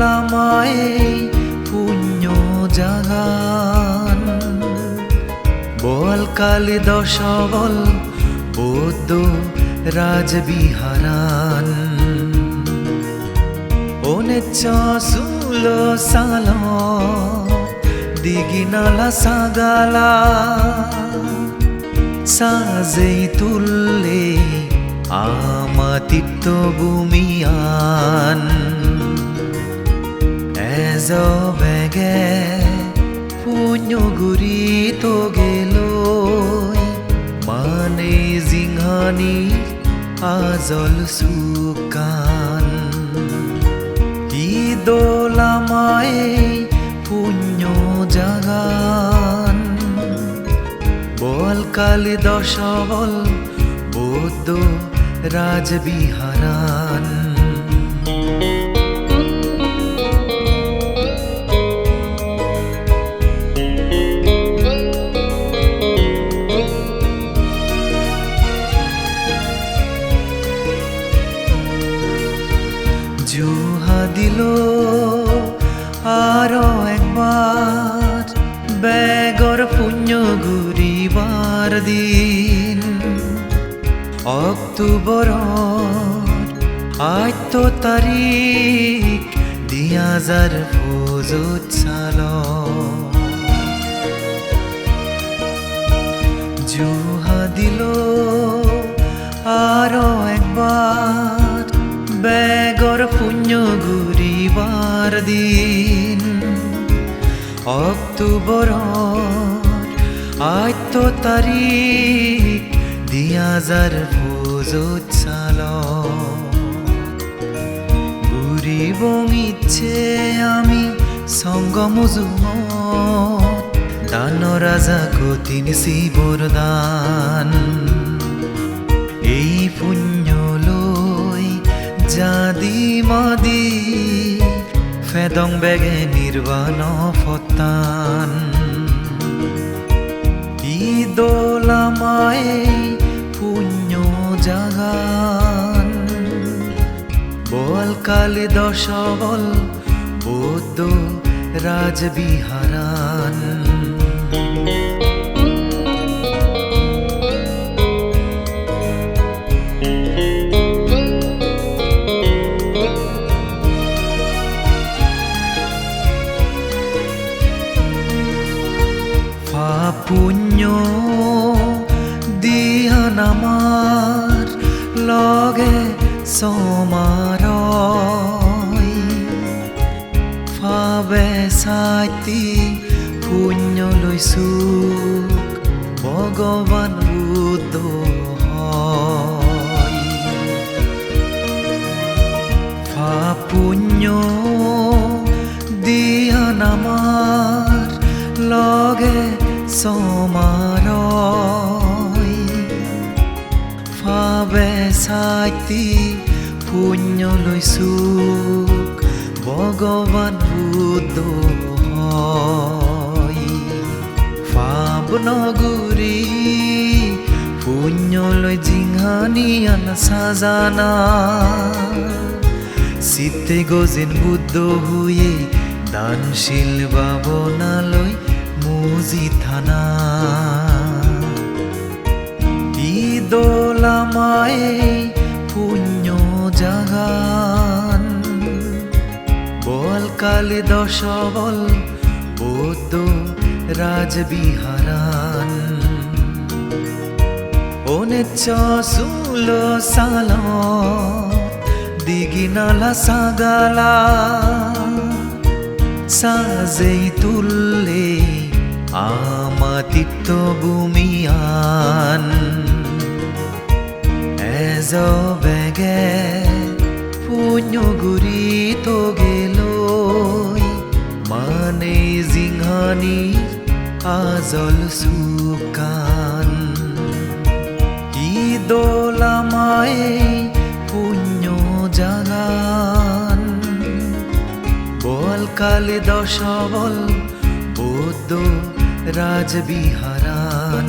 লামায় পুণ্য জাগান। বল কালি দশ বল বৌদ্ধ রাজবিহারান। ওনেচ্চ সুল দিগিনালা সাগালা। সাজেই তুললে আমাতিত্ব বুমিয়ান এজ বেগে পুণ্যগুৰি তো গেলৈ মানে জিংহানি আজল চুকান ই দোলামায়ে পুণ্য জাগান। বল কালি দশ বল বৌদ্ধ রাজবিহারান। অক্টোবর আজ তারিখ দুই হাজার পঁচিশ সাল জুহা দিল আরও একবার, বেগর পুণ্য ঘুরিবার দিন। অক্টোবর আজ তারিখ দুই হাজার সাল ঘুরিব ইচ্ছে আমি সঙ্গমুজুম দান রাজা কতিন শিবর দান এই পুণ্য লৈ জাদি মাদি ফেদং বেগে নির্বাণ ফতান। কালি দশ বল বৌদ্ধ রাজবিহারান। পুণ্য দিহান আমার লগে সমার ফাবে সাইতি পুণ্য লৈছো ভগৱান বুদ্ধ হয় ফা পুণ্য দিয়ান আমার লগে সমার ফাবে সাইতি পুণ্য লৈছো ভগৱান বুদ্ধ হয়। ফাব নগুৰি পুণ্যলৈ জিংহানি আন সাজানা। চিত্তে গজেন বুদ্ধ হুয়ে দানশীল বাবনালৈ মুজি থানা কালি দশ বল বৌদ্ধ রাজবিহারান। ওনেচ্চ সুল সাল দিগিনালা সাগালা, সাজেই তুললে আমাতিত্ব বুমিয়ান এজ বেগে পুণ্যগুৰি তো গেলৈ জিংহানি আজল সুকান কি দোলামায় পুণ্য জাগান বল কালি দশ বৌদ্ধ রাজবিহারান।